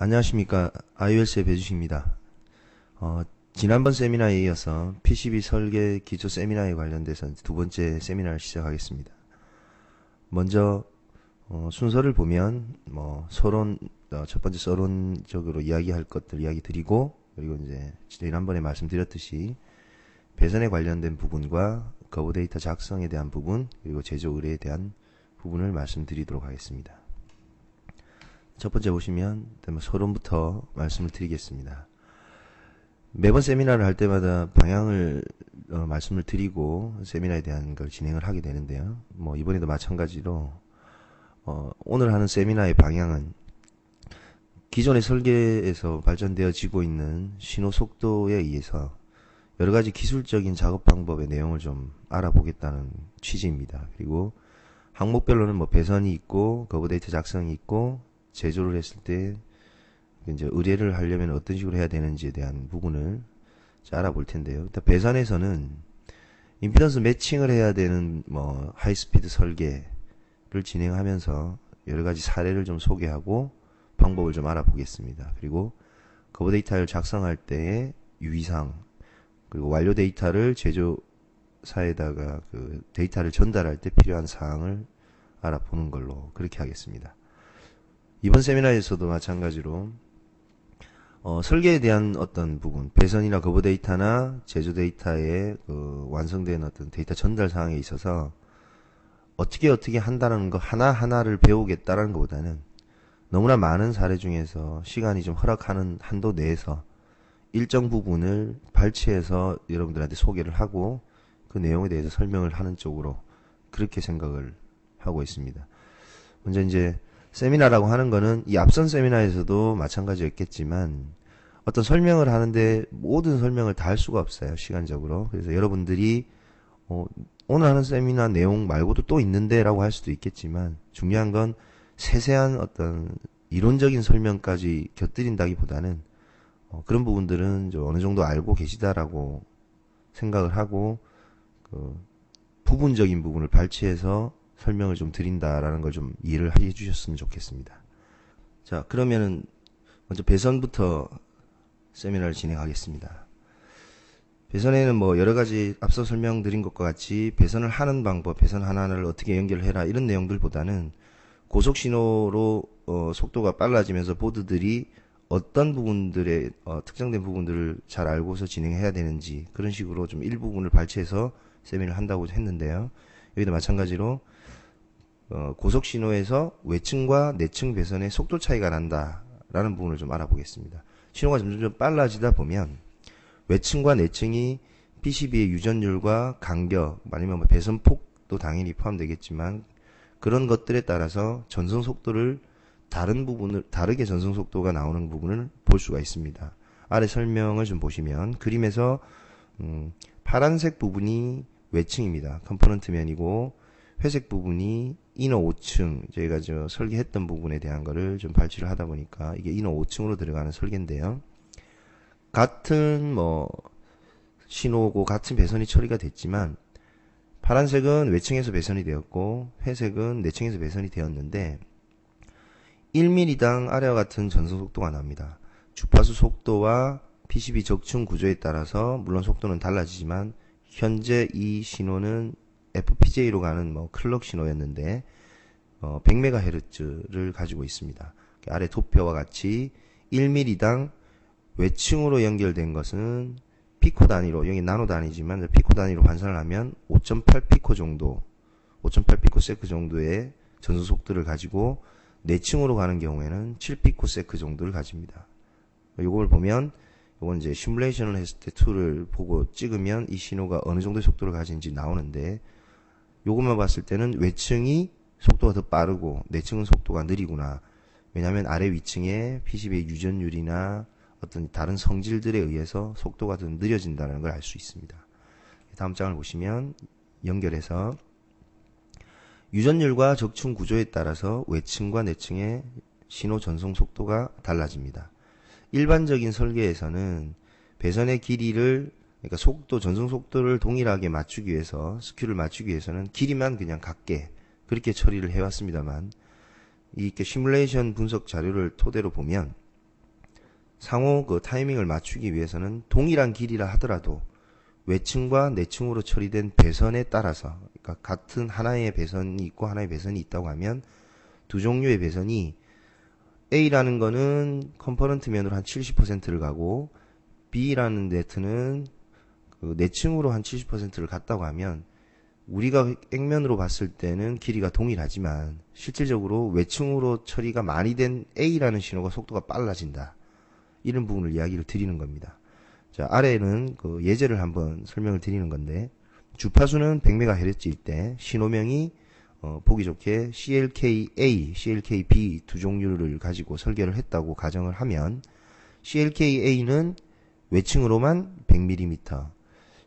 안녕하십니까. iOS의 배주식입니다. 어, 지난번 세미나에 이어서 PCB 설계 기초 세미나에 관련돼서 두 번째 세미나를 시작하겠습니다. 먼저 어, 순서를 보면 뭐 서론 어, 첫 번째 서론적으로 이야기할 것들 이야기 드리고 그리고 이제 지난번에 말씀드렸듯이 배선에 관련된 부분과 거부 데이터 작성에 대한 부분 그리고 제조 의뢰에 대한 부분을 말씀드리도록 하겠습니다. 첫 번째 보시면 서론부터 말씀을 드리겠습니다. 매번 세미나를 할 때마다 방향을 어, 말씀을 드리고 세미나에 대한 걸 진행을 하게 되는데요. 뭐 이번에도 마찬가지로 어, 오늘 하는 세미나의 방향은 기존의 설계에서 발전되어지고 있는 신호 속도에 의해서 여러 가지 기술적인 작업 방법의 내용을 좀 알아보겠다는 취지입니다. 그리고 항목별로는 뭐 배선이 있고 거부 데이터 작성이 있고 제조를 했을 때 이제 의뢰를 하려면 어떤 식으로 해야 되는지에 대한 부분을 알아볼 텐데요. 일단 배선에서는 임피던스 매칭을 해야 되는 뭐 하이스피드 설계를 진행하면서 여러 가지 사례를 좀 소개하고 방법을 좀 알아보겠습니다. 그리고 거부 데이터를 작성할 때의 유의사항 그리고 완료 데이터를 제조사에다가 그 데이터를 전달할 때 필요한 사항을 알아보는 걸로 그렇게 하겠습니다. 이번 세미나에서도 마찬가지로 어, 설계에 대한 어떤 부분, 배선이나 거부 데이터나 제조 데이터의 그 완성된 어떤 데이터 전달 사항에 있어서 어떻게 어떻게 한다는 거 하나하나를 배우겠다라는 것보다는 너무나 많은 사례 중에서 시간이 좀 허락하는 한도 내에서 일정 부분을 발췌해서 여러분들한테 소개를 하고 그 내용에 대해서 설명을 하는 쪽으로 그렇게 생각을 하고 있습니다. 먼저 이제 세미나라고 하는 거는 이 앞선 세미나에서도 마찬가지였겠지만 어떤 설명을 하는데 모든 설명을 다 할 수가 없어요. 시간적으로. 그래서 여러분들이 어, 오늘 하는 세미나 내용 말고도 또 있는데 라고 할 수도 있겠지만 중요한 건 세세한 어떤 이론적인 설명까지 곁들인다기보다는 어, 그런 부분들은 어느 정도 알고 계시다라고 생각을 하고 그 부분적인 부분을 발췌해서 설명을 좀 드린다라는 걸 좀 이해를 해 주셨으면 좋겠습니다. 자, 그러면은 먼저 배선부터 세미나를 진행하겠습니다. 배선에는 뭐 여러 가지 앞서 설명드린 것과 같이 배선을 하는 방법, 배선 하나를 어떻게 연결해라 이런 내용들보다는 고속 신호로 어, 속도가 빨라지면서 보드들이 어떤 부분들의 어, 특정된 부분들을 잘 알고서 진행해야 되는지 그런 식으로 좀 일부분을 발췌해서 세미나를 한다고 했는데요. 여기도 마찬가지로 어, 고속 신호에서 외층과 내층 배선의 속도 차이가 난다라는 부분을 좀 알아보겠습니다. 신호가 점점 빨라지다 보면 외층과 내층이 PCB의 유전율과 간격 아니면 뭐 배선 폭도 당연히 포함되겠지만 그런 것들에 따라서 전송 속도를 다른 부분을 다르게 전송 속도가 나오는 부분을 볼 수가 있습니다. 아래 설명을 좀 보시면 그림에서 음, 파란색 부분이 외층입니다. 컴포넌트 면이고 회색 부분이 이너 5층 저희가 저 설계했던 부분에 대한 거를 좀 발치를 하다 보니까 이게 이너 5층으로 들어가는 설계인데요. 같은 뭐 신호고 같은 배선이 처리가 됐지만 파란색은 외층에서 배선이 되었고 회색은 내층에서 배선이 되었는데 1mm당 아래와 같은 전송 속도가 납니다. 주파수 속도와 PCB 적층 구조에 따라서 물론 속도는 달라지지만 현재 이 신호는 FPGA로 가는 뭐 클럭 신호였는데 어, 100MHz를 가지고 있습니다. 아래 도표와 같이 1mm당 외층으로 연결된 것은 피코 단위로 여기 나노 단위지만 피코 단위로 환산을 하면 5.8 피코 정도 5.8 피코 세크 정도의 전수 속도를 가지고 내층으로 가는 경우에는 7 피코 세크 정도를 가집니다. 이걸 보면 이건 이제 시뮬레이션을 했을 때 툴을 보고 찍으면 이 신호가 어느 정도의 속도를 가진지 나오는데 요것만 봤을 때는 외층이 속도가 더 빠르고 내층은 속도가 느리구나. 왜냐하면 아래 위층에 PCB의 유전율이나 어떤 다른 성질들에 의해서 속도가 더 느려진다는 걸 알 수 있습니다. 다음 장을 보시면 연결해서 유전율과 적층 구조에 따라서 외층과 내층의 신호 전송 속도가 달라집니다. 일반적인 설계에서는 배선의 길이를 그러니까 속도 전송 속도를 동일하게 맞추기 위해서 스큐를 맞추기 위해서는 길이만 그냥 같게 그렇게 처리를 해왔습니다만 이렇게 시뮬레이션 분석 자료를 토대로 보면 상호 그 타이밍을 맞추기 위해서는 동일한 길이라 하더라도 외층과 내층으로 처리된 배선에 따라서 그러니까 같은 하나의 배선이 있고 하나의 배선이 있다고 하면 두 종류의 배선이 A라는 거는 컴포넌트 면으로 한 70%를 가고 B라는 네트는 그 내층으로 한 70%를 갔다고 하면 우리가 액면으로 봤을 때는 길이가 동일하지만 실질적으로 외층으로 처리가 많이 된 A라는 신호가 속도가 빨라진다. 이런 부분을 이야기를 드리는 겁니다. 자, 아래는 그 예제를 한번 설명을 드리는 건데 주파수는 100MHz일 때 신호명이 어, 보기 좋게 CLKA, CLKB 두 종류를 가지고 설계를 했다고 가정을 하면 CLKA는 외층으로만 100mm,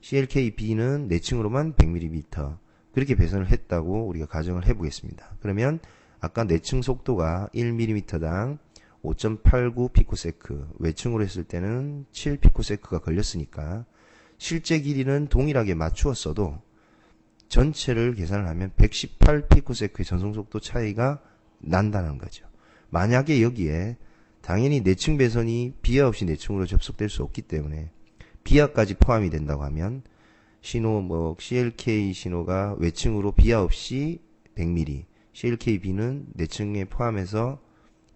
CLKB는 내층으로만 100mm 그렇게 배선을 했다고 우리가 가정을 해보겠습니다. 그러면 아까 내층 속도가 1mm당 5.89 피코세크, 외층으로 했을 때는 7 피코세크가 걸렸으니까 실제 길이는 동일하게 맞추었어도 전체를 계산을 하면 118 피코세크의 전송 속도 차이가 난다는 거죠. 만약에 여기에 당연히 내층 배선이 비하 없이 내층으로 접속될 수 없기 때문에 비하까지 포함이 된다고 하면 신호 뭐 CLK 신호가 외층으로 비하 없이 100mm, CLKB는 내층에 포함해서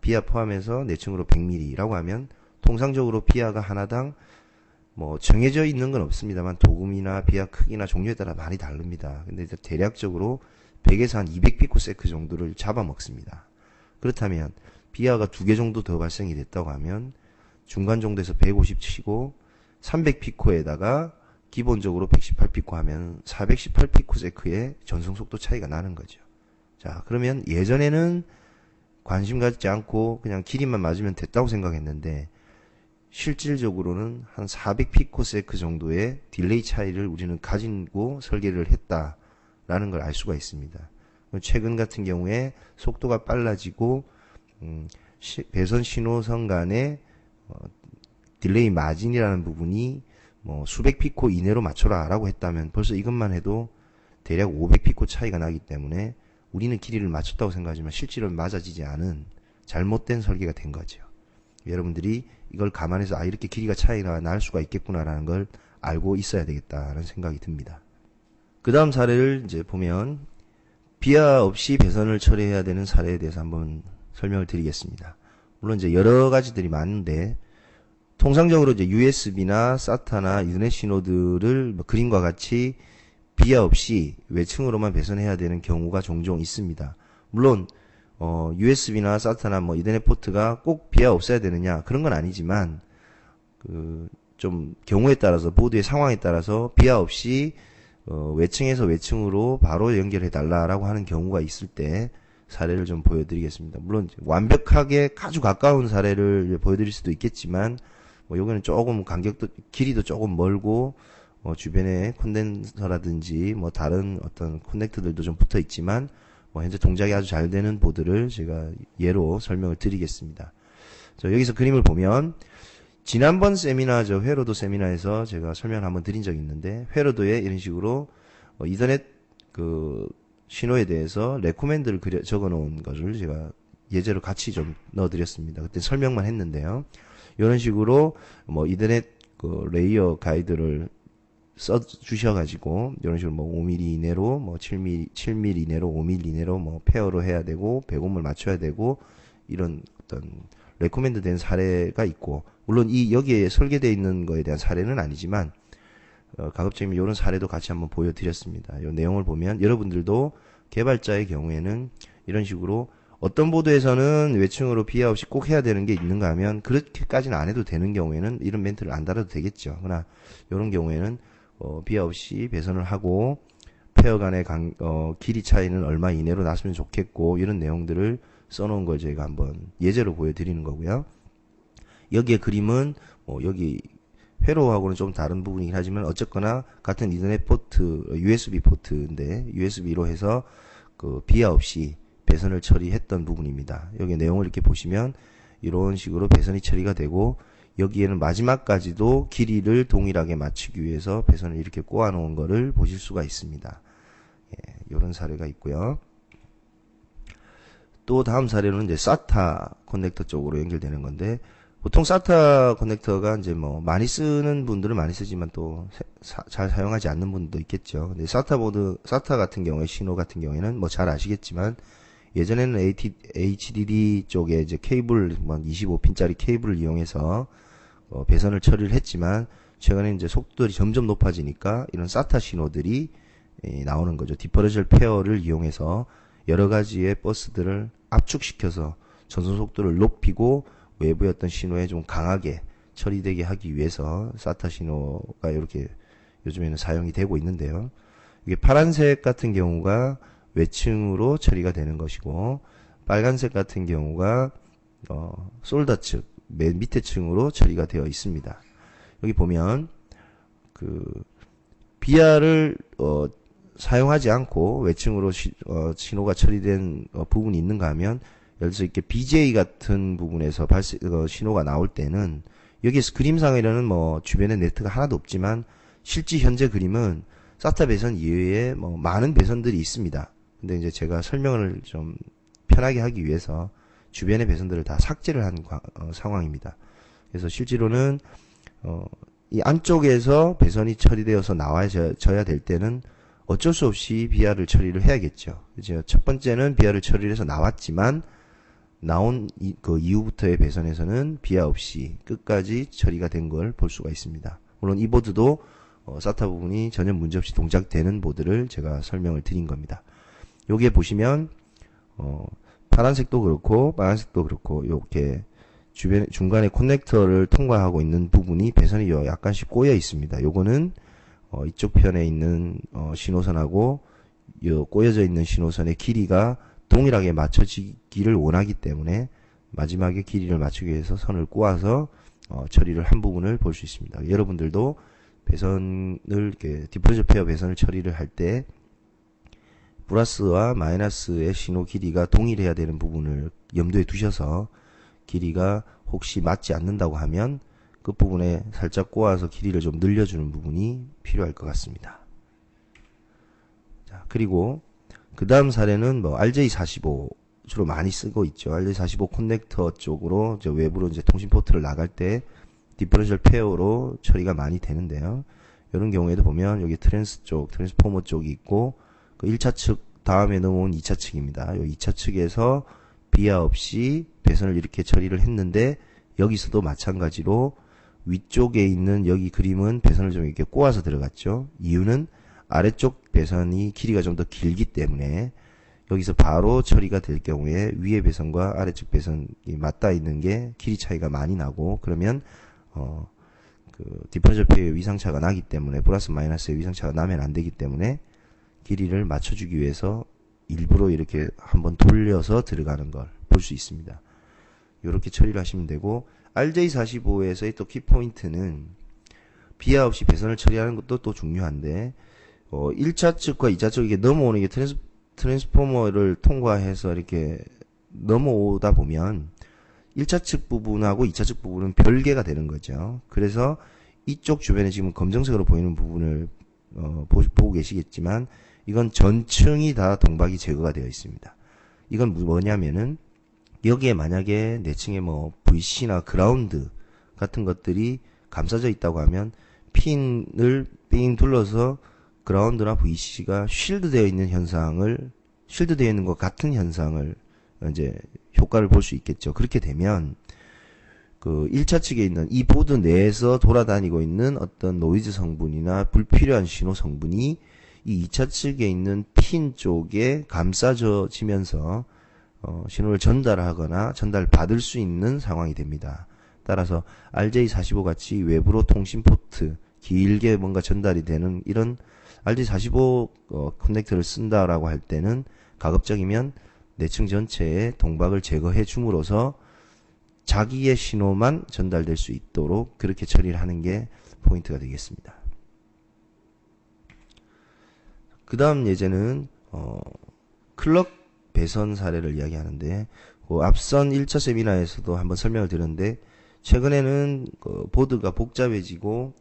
비하 포함해서 내층으로 100mm라고 하면 통상적으로 비하가 하나당 뭐 정해져 있는 건 없습니다만 도금이나 비하 크기나 종류에 따라 많이 다릅니다. 근데 대략적으로 100에서 한 200피코세크 정도를 잡아먹습니다. 그렇다면 비하가 두 개 정도 더 발생이 됐다고 하면 중간 정도에서 150 치고 300피코에다가 기본적으로 118피코 하면 418피코 세크의 전송 속도 차이가 나는 거죠. 자, 그러면 예전에는 관심 갖지 않고 그냥 길이만 맞으면 됐다고 생각했는데 실질적으로는 한 400피코 세크 정도의 딜레이 차이를 우리는 가지고 설계를 했다라는 걸 알 수가 있습니다. 최근 같은 경우에 속도가 빨라지고 음, 시, 배선 신호선 간의 어, 딜레이 마진이라는 부분이 뭐 수백 피코 이내로 맞춰라 라고 했다면 벌써 이것만 해도 대략 500 피코 차이가 나기 때문에 우리는 길이를 맞췄다고 생각하지만 실제로 맞아지지 않은 잘못된 설계가 된 거죠. 여러분들이 이걸 감안해서 아 이렇게 길이가 차이가 날 수가 있겠구나라는 걸 알고 있어야 되겠다라는 생각이 듭니다. 그 다음 사례를 이제 보면 비하 없이 배선을 처리해야 되는 사례에 대해서 한번 설명을 드리겠습니다. 물론 이제 여러 가지들이 많은데 통상적으로 이제 USB나 이더넷 신호들을 뭐 그림과 같이 비하 없이 외층으로만 배선해야 되는 경우가 종종 있습니다. 물론 어, USB나 SATA나 뭐 이더넷 포트가 꼭 비하 없어야 되느냐 그런 건 아니지만 그 좀 경우에 따라서 보드의 상황에 따라서 비하 없이 어, 외층에서 외층으로 바로 연결해 달라라고 하는 경우가 있을 때 사례를 좀 보여드리겠습니다. 물론 완벽하게 아주 가까운 사례를 보여드릴 수도 있겠지만 뭐 여기는 조금 간격도 길이도 조금 멀고 어, 주변에 콘덴서라든지 뭐 다른 어떤 커넥터들도 좀 붙어 있지만 뭐 현재 동작이 아주 잘 되는 보드를 제가 예로 설명을 드리겠습니다. 자, 여기서 그림을 보면 지난번 세미나 저 회로도 세미나에서 제가 설명을 한번 드린 적이 있는데 회로도에 이런 식으로 어, 이더넷 그 신호에 대해서 레코멘드를 그려 적어 놓은 것을 제가 예제로 같이 좀 넣어 드렸습니다. 그때 설명만 했는데요. 이런 식으로 뭐 이더넷 그 레이어 가이드를 써 주셔가지고 이런 식으로 뭐 5mm 이내로 뭐 7mm 7mm 이내로 5mm 이내로 뭐 페어로 해야 되고 배곰을 맞춰야 되고 이런 어떤 레코멘드 된 사례가 있고 물론 이 여기에 설계되어 있는 거에 대한 사례는 아니지만 어, 가급적이면 이런 사례도 같이 한번 보여드렸습니다. 이 내용을 보면 여러분들도 개발자의 경우에는 이런 식으로 어떤 보드에서는 외층으로 비하 없이 꼭 해야 되는 게 있는가 하면 그렇게까지는 안 해도 되는 경우에는 이런 멘트를 안 달아도 되겠죠. 그러나 이런 경우에는 어, 비하 없이 배선을 하고 페어 간의 강, 어, 길이 차이는 얼마 이내로 났으면 좋겠고 이런 내용들을 써놓은 걸 저희가 한번 예제로 보여드리는 거고요. 여기에 그림은 뭐 여기 회로하고는 좀 다른 부분이긴 하지만 어쨌거나 같은 이더넷 포트 USB 포트인데 USB로 해서 그 비하 없이 배선을 처리했던 부분입니다. 여기 내용을 이렇게 보시면 이런 식으로 배선이 처리가 되고 여기에는 마지막까지도 길이를 동일하게 맞추기 위해서 배선을 이렇게 꼬아 놓은 것을 보실 수가 있습니다. 예, 이런 사례가 있고요. 또 다음 사례는 이제 SATA 커넥터 쪽으로 연결되는 건데 보통 SATA 커넥터가 이제 뭐 많이 쓰는 분들은 많이 쓰지만 또 잘 사용하지 않는 분도 있겠죠. 근데 SATA 보드, SATA 같은 경우에 신호 같은 경우에는 뭐 잘 아시겠지만 예전에는 AT, HDD 쪽에 이제 케이블 뭐 25핀짜리 케이블을 이용해서 어, 배선을 처리를 했지만 최근에 이제 속도들이 점점 높아지니까 이런 SATA 신호들이 에, 나오는 거죠. 디퍼런셜 페어를 이용해서 여러 가지의 버스들을 압축시켜서 전송 속도를 높이고 외부의 어떤 신호에 좀 강하게 처리되게 하기 위해서 사타 신호가 이렇게 요즘에는 사용이 되고 있는데요. 이게 파란색 같은 경우가 외층으로 처리가 되는 것이고 빨간색 같은 경우가 어, 솔더 측, 맨 밑에 층으로 처리가 되어 있습니다. 여기 보면 그 비아를 어, 사용하지 않고 외층으로 시, 어, 신호가 처리된 어, 부분이 있는가 하면 예를 들어서 이렇게 BJ 같은 부분에서 발세, 어, 신호가 나올 때는 여기에서 그림상에는 뭐 주변에 네트가 하나도 없지만 실제 현재 그림은 사타 배선 이외에 뭐 많은 배선들이 있습니다. 근데 이제 제가 설명을 좀 편하게 하기 위해서 주변의 배선들을 다 삭제를 한 어, 상황입니다. 그래서 실제로는 어, 이 안쪽에서 배선이 처리되어서 나와져야 될 때는 어쩔 수 없이 비아를 처리를 해야겠죠. 이제 첫 번째는 비아를 처리를 해서 나왔지만 나온 이, 그 이후부터의 배선에서는 비하 없이 끝까지 처리가 된 걸 볼 수가 있습니다. 물론 이 보드도 어, 사타 부분이 전혀 문제없이 동작되는 보드를 제가 설명을 드린 겁니다. 여기에 보시면 어, 파란색도 그렇고 빨간색도 그렇고 이렇게 주변 중간에 커넥터를 통과하고 있는 부분이 배선이 약간씩 꼬여 있습니다. 요거는 어, 이쪽 편에 있는 어, 신호선하고 요 꼬여져 있는 신호선의 길이가 동일하게 맞춰지기를 원하기 때문에 마지막에 길이를 맞추기 위해서 선을 꼬아서 어, 처리를 한 부분을 볼 수 있습니다. 여러분들도 배선을 이렇게 디퍼런셜 페어 배선을 처리를 할때 플러스와 마이너스의 신호 길이가 동일해야 되는 부분을 염두에 두셔서 길이가 혹시 맞지 않는다고 하면 그 부분에 살짝 꼬아서 길이를 좀 늘려주는 부분이 필요할 것 같습니다. 자, 그리고 그 다음 사례는 뭐 RJ45 주로 많이 쓰고 있죠. RJ45 커넥터 쪽으로 이제 외부로 이제 통신 포트를 나갈 때 디퍼런셜 페어로 처리가 많이 되는데요. 이런 경우에도 보면 여기 트랜스 쪽, 트랜스포머 쪽이 있고 그 1차 측 다음에 넘어온 2차 측입니다. 이 2차 측에서 비하 없이 배선을 이렇게 처리를 했는데 여기서도 마찬가지로 위쪽에 있는 여기 그림은 배선을 좀 이렇게 꼬아서 들어갔죠. 이유는 아래쪽 배선이 길이가 좀 더 길기 때문에 여기서 바로 처리가 될 경우에 위의 배선과 아래쪽 배선이 맞닿아 있는 게 길이 차이가 많이 나고 그러면 어, 그 디퍼런셜 페어의 위상차가 나기 때문에 플러스 마이너스의 위상차가 나면 안 되기 때문에 길이를 맞춰주기 위해서 일부러 이렇게 한번 돌려서 들어가는 걸 볼 수 있습니다. 이렇게 처리를 하시면 되고 RJ45에서의 또 키포인트는 비하 없이 배선을 처리하는 것도 또 중요한데 어, 1차 측과 2차 측 이게 넘어오는 게 트랜스, 트랜스포머를 통과해서 이렇게 넘어오다 보면 1차 측 부분하고 2차 측 부분은 별개가 되는 거죠. 그래서 이쪽 주변에 지금 검정색으로 보이는 부분을 어, 보, 보고 계시겠지만 이건 전층이 다 동박이 제거가 되어 있습니다. 이건 뭐냐면은 여기에 만약에 내층에 뭐 VC나 그라운드 같은 것들이 감싸져 있다고 하면 핀을 삥 둘러서 그라운드나 VC가 쉴드 되어 있는 현상을 쉴드 되어 있는 것 같은 현상을 이제 효과를 볼 수 있겠죠. 그렇게 되면 그 1차 측에 있는 이 보드 내에서 돌아다니고 있는 어떤 노이즈 성분이나 불필요한 신호 성분이 이 2차 측에 있는 핀 쪽에 감싸져지면서 어, 신호를 전달하거나 전달받을 수 있는 상황이 됩니다. 따라서 RJ45 같이 외부로 통신 포트 길게 뭔가 전달이 되는 이런 RJ45 어, 커넥터를 쓴다라고 할 때는 가급적이면 내층 전체에 동박을 제거해 줌으로써 자기의 신호만 전달될 수 있도록 그렇게 처리를 하는 게 포인트가 되겠습니다. 그 다음 예제는 어, 클럭 배선 사례를 이야기하는데 그 앞선 1차 세미나에서도 한번 설명을 드렸는데 최근에는 그 보드가 복잡해지고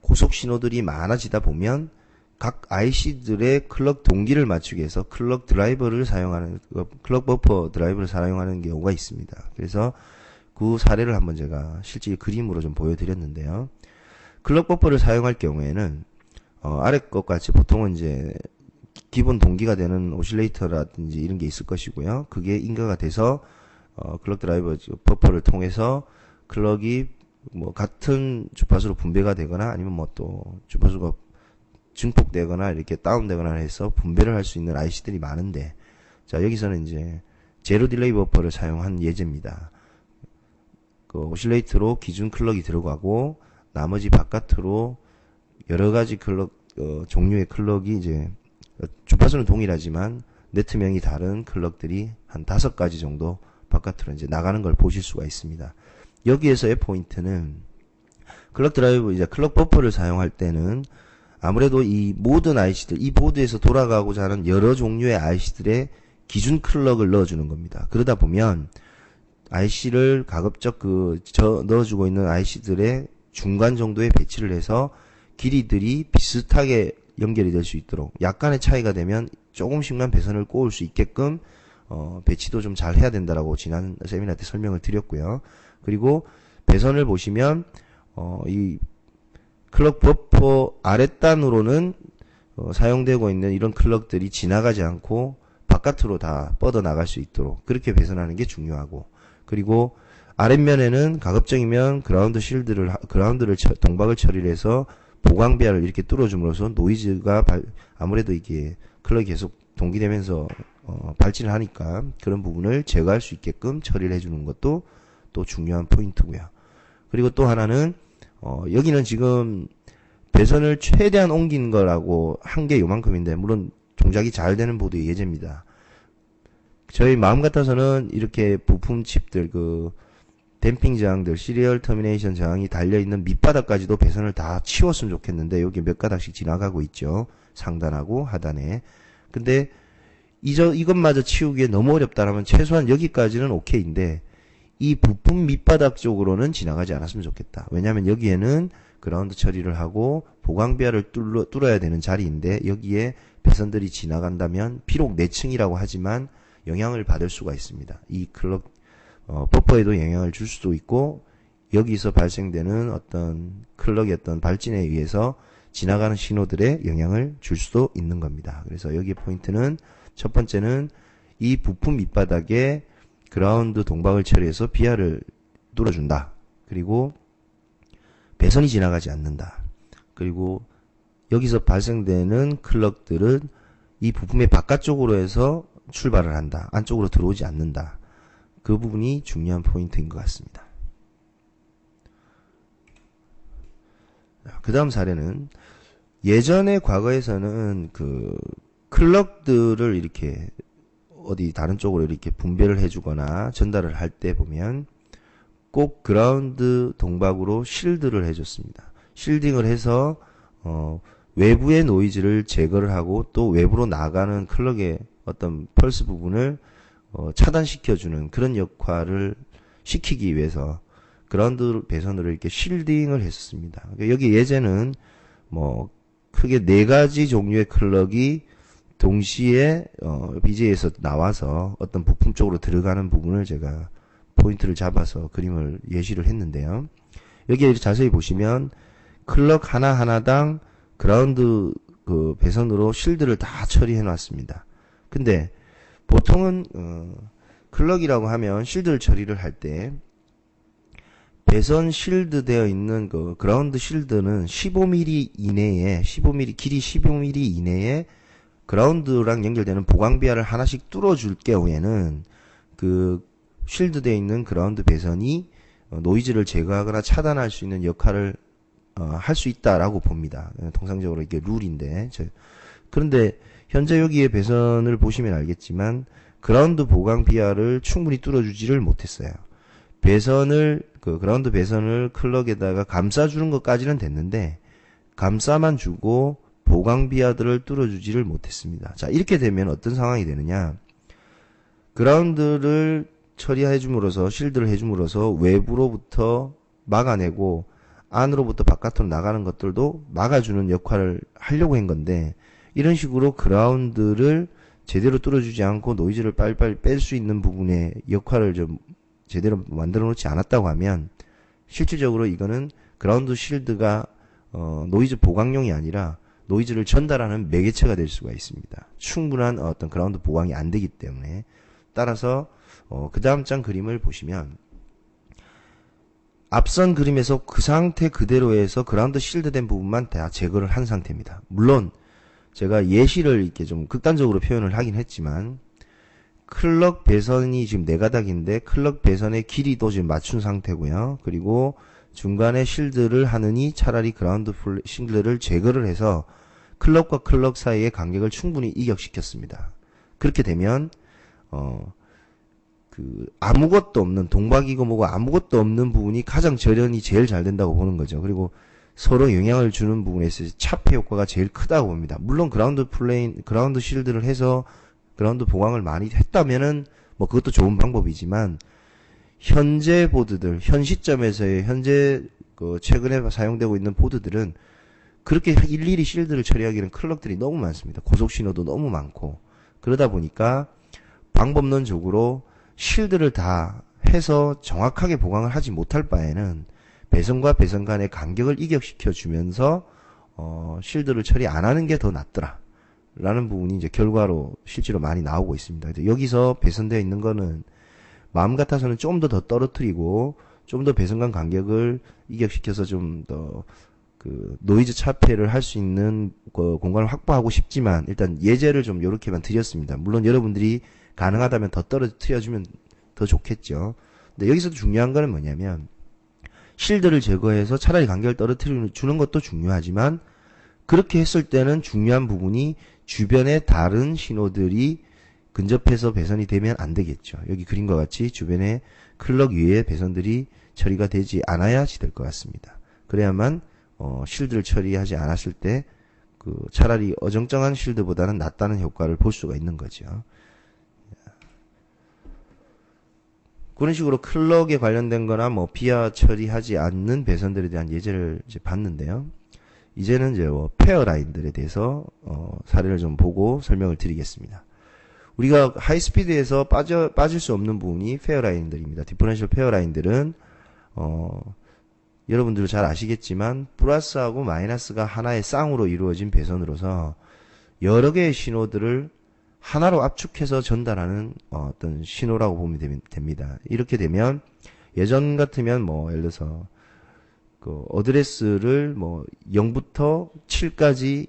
고속 신호들이 많아지다 보면 각 IC들의 클럭 동기를 맞추기 위해서 클럭 드라이버를 사용하는 클럭 버퍼 드라이버를 사용하는 경우가 있습니다. 그래서 그 사례를 한번 제가 실제 그림으로 좀 보여드렸는데요. 클럭 버퍼를 사용할 경우에는 어, 아래 것 같이 보통은 이제 기본 동기가 되는 오실레이터라든지 이런 게 있을 것이고요. 그게 인가가 돼서 어, 클럭 드라이버 버퍼를 통해서 클럭이 뭐 같은 주파수로 분배가 되거나 아니면 뭐 또 주파수가 증폭되거나 이렇게 다운되거나 해서 분배를 할 수 있는 IC들이 많은데 자 여기서는 이제 제로 딜레이 버퍼를 사용한 예제입니다. 그 오실레이트로 기준 클럭이 들어가고 나머지 바깥으로 여러 가지 클럭 어, 종류의 클럭이 이제 주파수는 동일하지만 네트명이 다른 클럭들이 한 다섯 가지 정도 바깥으로 이제 나가는 걸 보실 수가 있습니다. 여기에서의 포인트는 클럭 드라이브 이제 클럭 버퍼를 사용할 때는 아무래도 이 모든 IC들 이 보드에서 돌아가고자 하는 여러 종류의 IC들의 기준 클럭을 넣어주는 겁니다. 그러다 보면 IC를 가급적 그저 넣어주고 있는 IC들의 중간 정도에 배치를 해서 길이들이 비슷하게 연결이 될 수 있도록 약간의 차이가 되면 조금씩만 배선을 꼬을 수 있게끔 어, 배치도 좀 잘 해야 된다라고 지난 세미나 때 설명을 드렸고요. 그리고 배선을 보시면 어, 이 클럭 버퍼 아랫단으로는 어, 사용되고 있는 이런 클럭들이 지나가지 않고 바깥으로 다 뻗어 나갈 수 있도록 그렇게 배선하는 게 중요하고 그리고 아랫면에는 가급적이면 그라운드 실드를 그라운드를 동박을 처리를 해서 보강비아를 이렇게 뚫어줌으로써 노이즈가 발, 아무래도 이게 클럭이 계속 동기되면서 어, 발진을 하니까 그런 부분을 제거할 수 있게끔 처리를 해주는 것도 또 중요한 포인트고요. 그리고 또 하나는 어, 여기는 지금 배선을 최대한 옮긴 거라고 한 게 요만큼인데 물론 동작이 잘 되는 보드의 예제입니다. 저희 마음 같아서는 이렇게 부품 칩들 그 댐핑 저항들, 시리얼 터미네이션 저항이 달려있는 밑바닥까지도 배선을 다 치웠으면 좋겠는데 여기 몇 가닥씩 지나가고 있죠. 상단하고 하단에. 근데 이저, 이것마저 치우기에 너무 어렵다라면 최소한 여기까지는 오케이인데 이 부품 밑바닥 쪽으로는 지나가지 않았으면 좋겠다. 왜냐하면 여기에는 그라운드 처리를 하고 보강비아를 뚫어, 뚫어야 되는 자리인데 여기에 배선들이 지나간다면 비록 내층이라고 하지만 영향을 받을 수가 있습니다. 이 클럭 어, 버퍼에도 영향을 줄 수도 있고 여기서 발생되는 어떤 클럭의 어떤 발진에 의해서 지나가는 신호들에 영향을 줄 수도 있는 겁니다. 그래서 여기 포인트는 첫 번째는 이 부품 밑바닥에 그라운드 동박을 처리해서 비아를 뚫어준다. 그리고 배선이 지나가지 않는다. 그리고 여기서 발생되는 클럭들은 이 부품의 바깥쪽으로 해서 출발을 한다. 안쪽으로 들어오지 않는다. 그 부분이 중요한 포인트인 것 같습니다. 그 다음 사례는 예전에 과거에서는 그 클럭들을 이렇게 어디 다른 쪽으로 이렇게 분배를 해주거나 전달을 할 때 보면 꼭 그라운드 동박으로 실드를 해줬습니다. 실딩을 해서 어, 외부의 노이즈를 제거를 하고 또 외부로 나가는 클럭의 어떤 펄스 부분을 어, 차단시켜주는 그런 역할을 시키기 위해서 그라운드 배선으로 이렇게 실딩을 했었습니다. 그러니까 여기 예제는 뭐 크게 네 가지 종류의 클럭이 동시에 어, BJ에서 나와서 어떤 부품 쪽으로 들어가는 부분을 제가 포인트를 잡아서 그림을 예시를 했는데요. 여기에 자세히 보시면 클럭 하나하나당 그라운드 그 배선으로 실드를 다 처리해 놨습니다. 근데 보통은 어, 클럭이라고 하면 실드 처리를 할 때 배선 실드 되어 있는 그 그라운드 실드는 15mm 이내에 15mm 길이 15mm 이내에 그라운드랑 연결되는 보강비아를 하나씩 뚫어줄 경우에는 그 실드 되어 있는 그라운드 배선이 어, 노이즈를 제거하거나 차단할 수 있는 역할을 어, 할 수 있다라고 봅니다. 통상적으로 이게 룰인데 그런데 현재 여기에 배선을 보시면 알겠지만 그라운드 보강 비아를 충분히 뚫어주지를 못했어요. 배선을 그 그라운드 배선을 클럭에다가 감싸주는 것까지는 됐는데 감싸만 주고 보강 비아들을 뚫어주지를 못했습니다. 자 이렇게 되면 어떤 상황이 되느냐? 그라운드를 처리해 줌으로써 실드를 해줌으로써 외부로부터 막아내고 안으로부터 바깥으로 나가는 것들도 막아주는 역할을 하려고 한 건데 이런 식으로 그라운드를 제대로 뚫어주지 않고 노이즈를 빨리빨리 뺄 수 있는 부분의 역할을 좀 제대로 만들어 놓지 않았다고 하면 실질적으로 이거는 그라운드 실드가 어, 노이즈 보강용이 아니라 노이즈를 전달하는 매개체가 될 수가 있습니다. 충분한 어떤 그라운드 보강이 안 되기 때문에 따라서 어, 그 다음 장 그림을 보시면 앞선 그림에서 그 상태 그대로에서 그라운드 실드된 부분만 다 제거를 한 상태입니다. 물론 제가 예시를 이렇게 좀 극단적으로 표현을 하긴 했지만 클럭 배선이 지금 네 가닥인데 클럭 배선의 길이도 지금 맞춘 상태고요. 그리고 중간에 실드를 하느니 차라리 그라운드 실드를 제거를 해서 클럭과 클럭 사이의 간격을 충분히 이격시켰습니다. 그렇게 되면 어, 그 아무것도 없는 동박이고 뭐고 아무것도 없는 부분이 가장 절연이 제일 잘 된다고 보는 거죠. 그리고 서로 영향을 주는 부분에 있어서 차폐 효과가 제일 크다고 봅니다. 물론 그라운드 플레인, 그라운드 실드를 해서 그라운드 보강을 많이 했다면은 뭐 그것도 좋은 방법이지만 현재 보드들, 현 시점에서의 현재 그 최근에 사용되고 있는 보드들은 그렇게 일일이 실드를 처리하기는 클럭들이 너무 많습니다. 고속 신호도 너무 많고 그러다 보니까 방법론적으로 실드를 다 해서 정확하게 보강을 하지 못할 바에는 배선과 배선 간의 간격을 이격시켜 주면서 어, 실드를 처리 안 하는 게 더 낫더라. 라는 부분이 이제 결과로 실제로 많이 나오고 있습니다. 여기서 배선되어 있는 거는 마음 같아서는 좀 더 더 떨어뜨리고 좀 더 배선 간 간격을 이격시켜서 좀 더 그 노이즈 차폐를 할 수 있는 그 공간을 확보하고 싶지만 일단 예제를 좀 이렇게만 드렸습니다. 물론 여러분들이 가능하다면 더 떨어뜨려 주면 더 좋겠죠. 근데 여기서도 중요한 거는 뭐냐면 실드를 제거해서 차라리 간격을 떨어뜨려 주는 것도 중요하지만 그렇게 했을 때는 중요한 부분이 주변의 다른 신호들이 근접해서 배선이 되면 안 되겠죠. 여기 그림과 같이 주변에 클럭 위에 배선들이 처리가 되지 않아야지 될것 같습니다. 그래야만 어, 실드를 처리하지 않았을 때 그 차라리 어정쩡한 실드보다는 낫다는 효과를 볼 수가 있는 거죠. 그런 식으로 클럭에 관련된 거나 뭐 비하 처리하지 않는 배선들에 대한 예제를 이제 봤는데요. 이제는 이제 뭐 페어라인들에 대해서 어, 사례를 좀 보고 설명을 드리겠습니다. 우리가 하이스피드에서 빠져, 빠질 수 없는 부분이 페어라인들입니다. 디퍼런셜 페어라인들은 어, 여러분들 잘 아시겠지만 플러스하고 마이너스가 하나의 쌍으로 이루어진 배선으로서 여러 개의 신호들을 하나로 압축해서 전달하는 어, 떤 신호라고 보면 됩니다. 이렇게 되면 예전 같으면 뭐 예를 들어서 그 어드레스를 뭐 0부터 7까지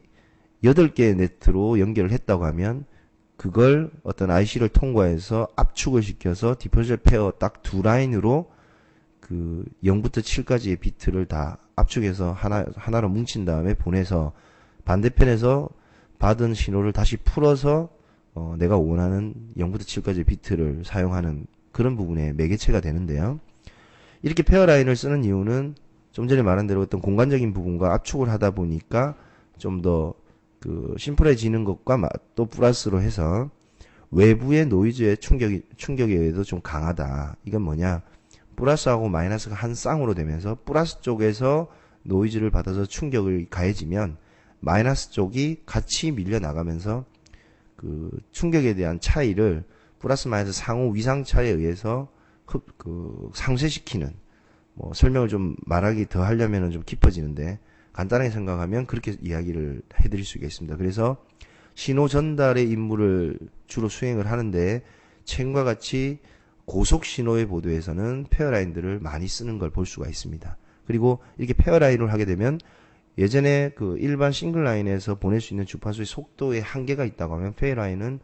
8개의 네트로 연결을 했다고 하면 그걸 어떤 IC를 통과해서 압축을 시켜서 디퍼셜 페어 딱 두 라인으로 그 0부터 7까지의 비트를 다 압축해서 하나, 하나로 뭉친 다음에 보내서 반대편에서 받은 신호를 다시 풀어서 어, 내가 원하는 0부터 7까지 비트를 사용하는 그런 부분의 매개체가 되는데요. 이렇게 페어라인을 쓰는 이유는 좀 전에 말한 대로 어떤 공간적인 부분과 압축을 하다 보니까 좀 더 그 심플해지는 것과 또 플러스로 해서 외부의 노이즈의 충격이, 충격에 의해도 좀 강하다. 이건 뭐냐. 플러스하고 마이너스가 한 쌍으로 되면서 플러스 쪽에서 노이즈를 받아서 충격을 가해지면 마이너스 쪽이 같이 밀려 나가면서 그 충격에 대한 차이를 플러스 마이너스 상호 위상 차에 의해서 흡, 그 상쇄시키는 뭐 설명을 좀 말하기 더 하려면은 좀 깊어지는데 간단하게 생각하면 그렇게 이야기를 해드릴 수가 있습니다. 그래서 신호 전달의 임무를 주로 수행을 하는데 책과 같이 고속 신호의 보도에서는 페어라인들을 많이 쓰는 걸 볼 수가 있습니다. 그리고 이렇게 페어라인을 하게 되면 예전에 그 일반 싱글 라인에서 보낼 수 있는 주파수의 속도에 한계가 있다고 하면 페어라인은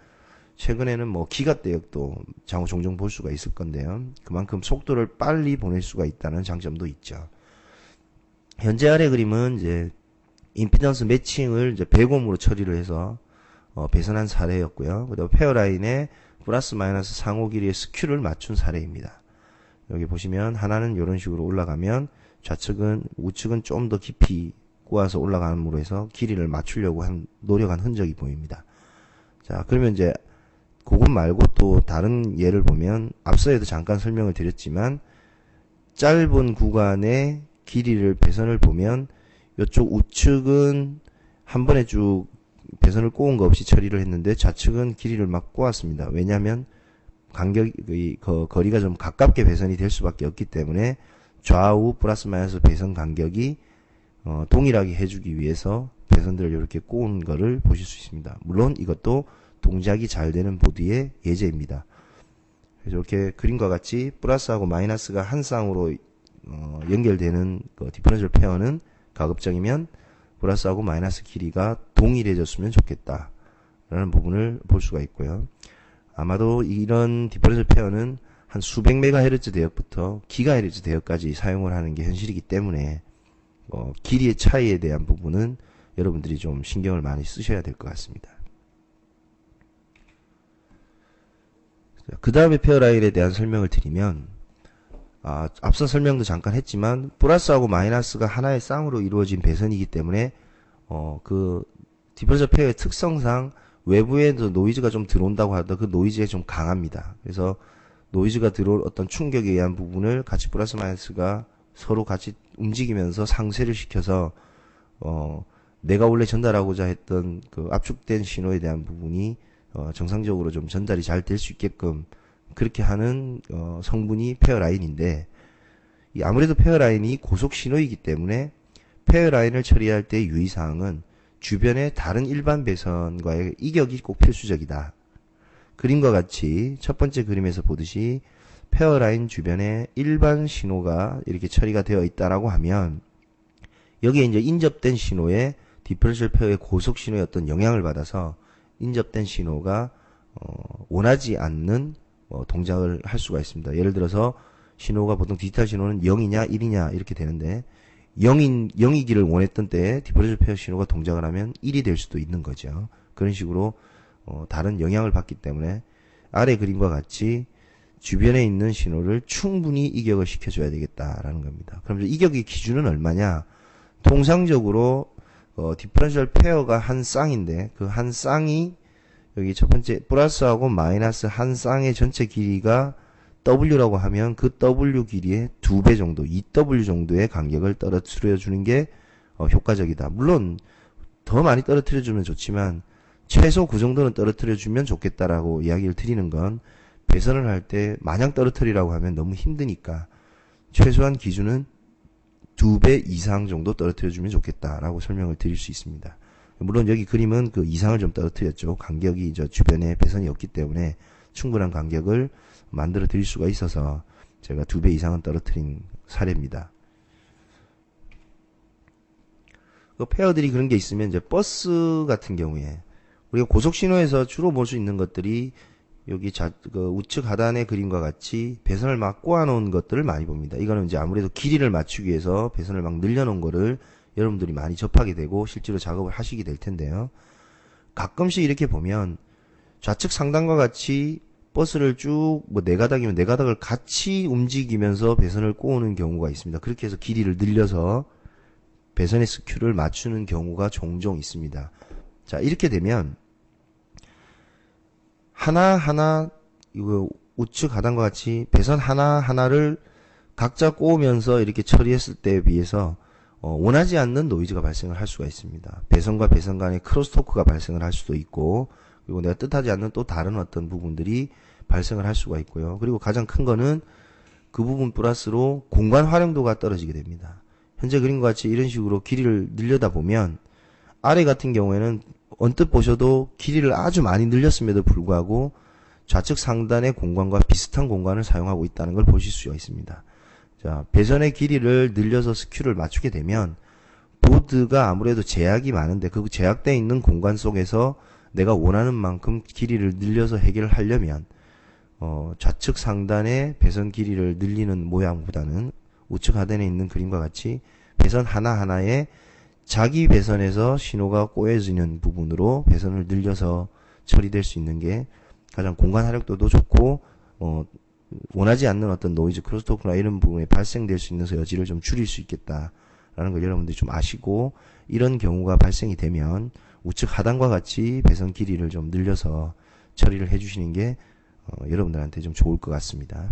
최근에는 뭐 기가대역도 장호 종종 볼 수가 있을 건데요. 그만큼 속도를 빨리 보낼 수가 있다는 장점도 있죠. 현재 아래 그림은 이제 임피던스 매칭을 이제 배곰으로 처리를 해서 어, 배선한 사례였고요. 그다음 페어라인에 플러스 마이너스 상호 길이의 스큐를 맞춘 사례입니다. 여기 보시면 하나는 이런 식으로 올라가면 좌측은 우측은 좀 더 깊이 꼬아서 올라감으로 해서 길이를 맞추려고 한 노력한 흔적이 보입니다. 자, 그러면 이제 그것 말고 또 다른 예를 보면 앞서에도 잠깐 설명을 드렸지만 짧은 구간의 길이를 배선을 보면 이쪽 우측은 한 번에 쭉 배선을 꼬은 거 없이 처리를 했는데 좌측은 길이를 막 꼬았습니다. 왜냐하면 간격이 그 거리가 좀 가깝게 배선이 될 수밖에 없기 때문에 좌우 플러스 마이너스 배선 간격이 어, 동일하게 해주기 위해서 배선들을 이렇게 꼬은 거를 보실 수 있습니다. 물론 이것도 동작이 잘 되는 보드의 예제입니다. 이렇게 그림과 같이 플러스하고 마이너스가 한 쌍으로 어, 연결되는 그 디퍼런셜 페어는 가급적이면 플러스하고 마이너스 길이가 동일해졌으면 좋겠다. 라는 부분을 볼 수가 있고요. 아마도 이런 디퍼런셜 페어는 한 수백 메가헤르츠 대역부터 기가헤르츠 대역까지 사용을 하는 게 현실이기 때문에 어, 길이의 차이에 대한 부분은 여러분들이 좀 신경을 많이 쓰셔야 될 것 같습니다. 그 다음에 페어라인에 대한 설명을 드리면 아, 앞서 설명도 잠깐 했지만 플러스하고 마이너스가 하나의 쌍으로 이루어진 배선이기 때문에 어, 그 디퍼런셜 페어의 특성상 외부에도 노이즈가 좀 들어온다고 하더 그 노이즈가 좀 강합니다. 그래서 노이즈가 들어올 어떤 충격에 의한 부분을 같이 플러스 마이너스가 서로 같이 움직이면서 상쇄를 시켜서 어 내가 원래 전달하고자 했던 그 압축된 신호에 대한 부분이 어 정상적으로 좀 전달이 잘 될 수 있게끔 그렇게 하는 어 성분이 페어라인인데 이 아무래도 페어라인이 고속 신호이기 때문에 페어라인을 처리할 때 유의사항은 주변의 다른 일반 배선과의 이격이 꼭 필수적이다. 그림과 같이 첫 번째 그림에서 보듯이 페어라인 주변에 일반 신호가 이렇게 처리가 되어 있다라고 하면 여기에 이제 인접된 신호에 디퍼런셜 페어의 고속 신호의 어떤 영향을 받아서 인접된 신호가 어, 원하지 않는 어, 동작을 할 수가 있습니다. 예를 들어서 신호가 보통 디지털 신호는 0이냐 1이냐 이렇게 되는데 0인 0이기를 원했던 때에 디퍼런셜 페어 신호가 동작을 하면 1이 될 수도 있는 거죠. 그런 식으로 어, 다른 영향을 받기 때문에 아래 그림과 같이 주변에 있는 신호를 충분히 이격을 시켜줘야 되겠다라는 겁니다. 그럼 이격의 기준은 얼마냐? 통상적으로 어, 디퍼런셜 페어가 한 쌍인데 그 한 쌍이 여기 첫 번째 플러스하고 마이너스 한 쌍의 전체 길이가 W라고 하면 그 W 길이의 두 배 정도, 2W 정도의 간격을 떨어뜨려 주는 게 어, 효과적이다. 물론 더 많이 떨어뜨려 주면 좋지만 최소 그 정도는 떨어뜨려 주면 좋겠다라고 이야기를 드리는 건 배선을 할 때 마냥 떨어뜨리라고 하면 너무 힘드니까 최소한 기준은 두 배 이상 정도 떨어뜨려 주면 좋겠다라고 설명을 드릴 수 있습니다. 물론 여기 그림은 그 이상을 좀 떨어뜨렸죠. 간격이 저 주변에 배선이 없기 때문에 충분한 간격을 만들어 드릴 수가 있어서 제가 두 배 이상은 떨어뜨린 사례입니다. 그 페어들이 그런 게 있으면 이제 버스 같은 경우에 우리가 고속 신호에서 주로 볼 수 있는 것들이 여기 자, 그 우측 하단의 그림과 같이 배선을 막 꼬아놓은 것들을 많이 봅니다. 이거는 이제 아무래도 길이를 맞추기 위해서 배선을 막 늘려놓은 거를 여러분들이 많이 접하게 되고 실제로 작업을 하시게 될 텐데요. 가끔씩 이렇게 보면 좌측 상단과 같이 버스를 쭉 뭐 네 가닥이면 네 가닥을 같이 움직이면서 배선을 꼬우는 경우가 있습니다. 그렇게 해서 길이를 늘려서 배선의 스큐를 맞추는 경우가 종종 있습니다. 자 이렇게 되면 하나하나 이거 우측 하단과 같이 배선 하나하나를 각자 꼬우면서 이렇게 처리했을 때에 비해서 어, 원하지 않는 노이즈가 발생을 할 수가 있습니다. 배선과 배선 간의 크로스토크가 발생을 할 수도 있고 그리고 내가 뜻하지 않는 또 다른 어떤 부분들이 발생을 할 수가 있고요. 그리고 가장 큰 거는 그 부분 플러스로 공간 활용도가 떨어지게 됩니다. 현재 그림과 같이 이런 식으로 길이를 늘려다 보면 아래 같은 경우에는 언뜻 보셔도 길이를 아주 많이 늘렸음에도 불구하고 좌측 상단의 공간과 비슷한 공간을 사용하고 있다는 걸 보실 수가 있습니다. 자, 배선의 길이를 늘려서 스큐를 맞추게 되면 보드가 아무래도 제약이 많은데 그 제약되어 있는 공간 속에서 내가 원하는 만큼 길이를 늘려서 해결을 하려면 어, 좌측 상단의 배선 길이를 늘리는 모양보다는 우측 하단에 있는 그림과 같이 배선 하나하나에 자기 배선에서 신호가 꼬여지는 부분으로 배선을 늘려서 처리될 수 있는 게 가장 공간 활력도도 좋고 어, 원하지 않는 어떤 노이즈 크로스토크나 이런 부분에 발생될 수 있는 여지를 좀 줄일 수 있겠다라는 걸 여러분들이 좀 아시고 이런 경우가 발생이 되면 우측 하단과 같이 배선 길이를 좀 늘려서 처리를 해주시는 게 어, 여러분들한테 좀 좋을 것 같습니다.